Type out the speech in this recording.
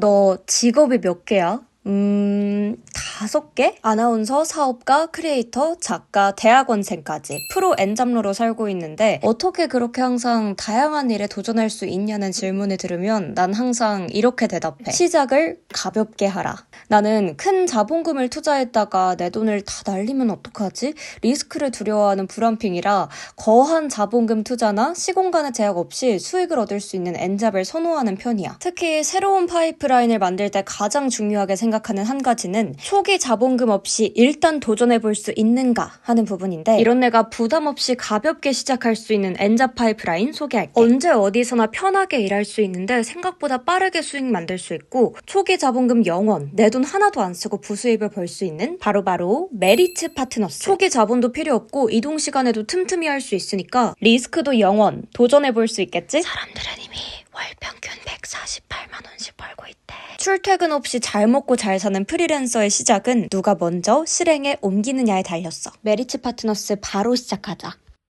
너 직업이 몇 개야? 음, 다섯 개? 아나운서, 사업가, 크리에이터, 작가, 대학원생까지 프로 엔잡러로 살고 있는데 어떻게 그렇게 항상 다양한 일에 도전할 수 있냐는 질문을 들으면 난 항상 이렇게 대답해. 시작을 가볍게 하라. 나는 큰 자본금을 투자했다가 내 돈을 다 날리면 어떡하지? 리스크를 두려워하는 불안핑이라 거한 자본금 투자나 시공간의 제약 없이 수익을 얻을 수 있는 엔잡을 선호하는 편이야. 특히 새로운 파이프라인을 만들 때 가장 중요하게 생각하는 한 가지는 초기 자본금 없이 일단 도전해 볼 수 있는가 하는 부분인데 이런 내가 부담 없이 가볍게 시작할 수 있는 엔잡 파이프라인 소개할게. 언제 어디서나 편하게 일할 수 있는데 생각보다 빠르게 수익 만들 수 있고 초기 자본금 0원, 내 돈 하나도 안 쓰고 부수입을 벌 수 있는 바로바로 메리츠 파트너스. 초기 자본도 필요 없고 이동 시간에도 틈틈이 할 수 있으니까 리스크도 0원 도전해 볼 수 있겠지? 사람들은 이미 월 평균 148만 원씩 벌고 있대. 출퇴근 없이 잘 먹고 잘 사는 프리랜서의 시작은 누가 먼저 실행에 옮기느냐에 달렸어. 메리츠 파트너스 바로 시작하자.